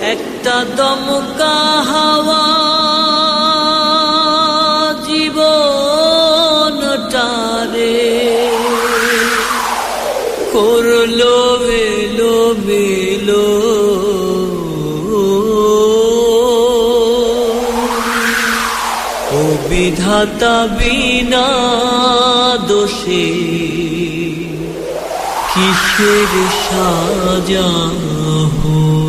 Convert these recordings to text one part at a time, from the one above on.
একটা দমকা হাওয়া জীবনটারে করল মেলো মেলো। ও বিধাতা বিনা দোষে কিসের সাজা হলো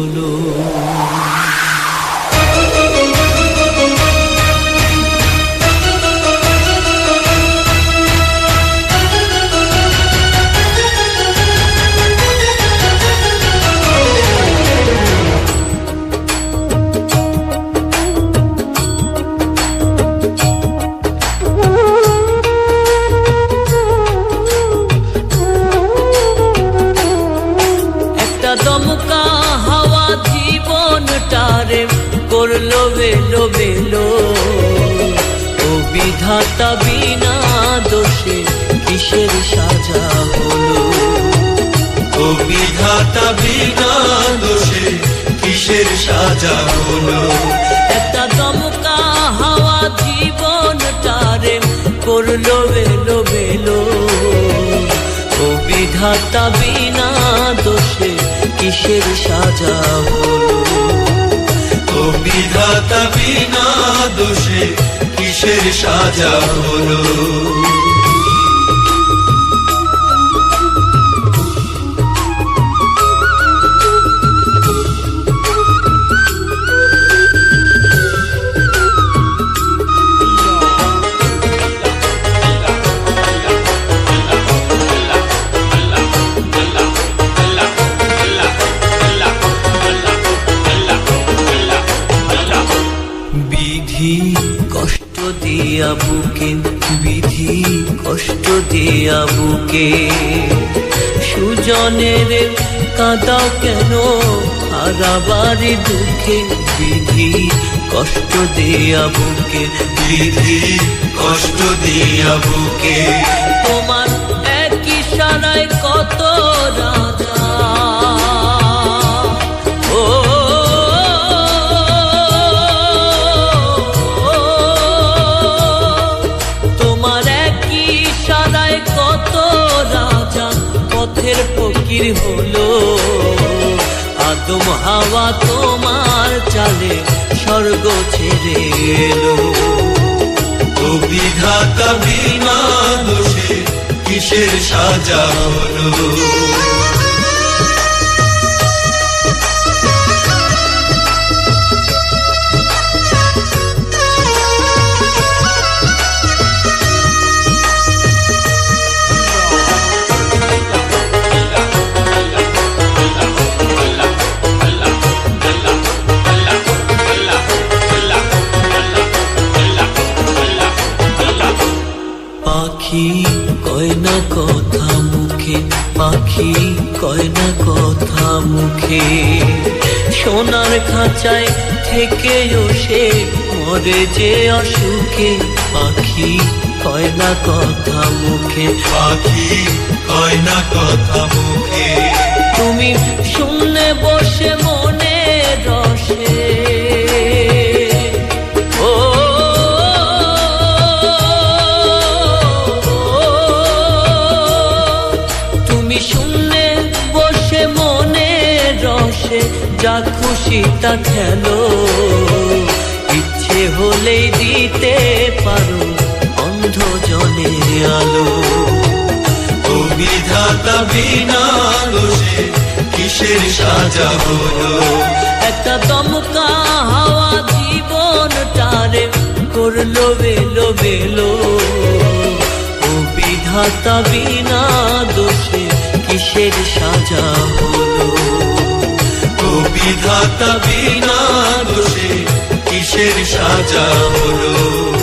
দমকা হাওয়া জীবনটারে করল বেলো বেলো। ও বিধাতা বিনা দোষে কিসের সাজা হলো? ও বিধাতা বিনা দোষে কিসের সাজা হলো? একটা দমকা হাওয়া জীবনটারে করল বেলো বেলো। ও বিধাতা বিনা দোষে কিসের সাজা হলো? বিধাতা বিনা দোষে কিসের সাজা হলো? দিয়া বুকে বিধি কষ্ট দিয়া বুকে। সুজনের কাদাও কেন? হারাবারি দুঃখে বিধি কষ্ট দিয়া বুকে। বিধি কষ্ট দিয়া বুকে। তোমার এক ইশারায় ফকির হলো। আদম হাওয়া তোমার চালে স্বর্গ ছেড়ে এলো। বিধাতা বিনা দোষে কিসের সাজা হলো? পাখি কয় না কথা মুখে পাখি কয় না কথা মুখে। সোনার খাঁচায় থেকেও সে মরে যে অসুখে পাখি কয় না কথা মুখে। পাখি কয় না কথা মুখে। তুমি শুনলে বসে মনে রসে যা খুশি তা খেলো। ইচ্ছে হলেই দিতে পারো অন্ধ জনে আলো। ও বিধাতা বিনা কিসের সাজা হলো? একটা দমকা হাওয়া জীবন টারে করল বেলো বেলো। ও বিধাতা বিনা দোষে কিসের সাজা হলো? বিধাতা বিনা দোষে কিসের সাজা হলো?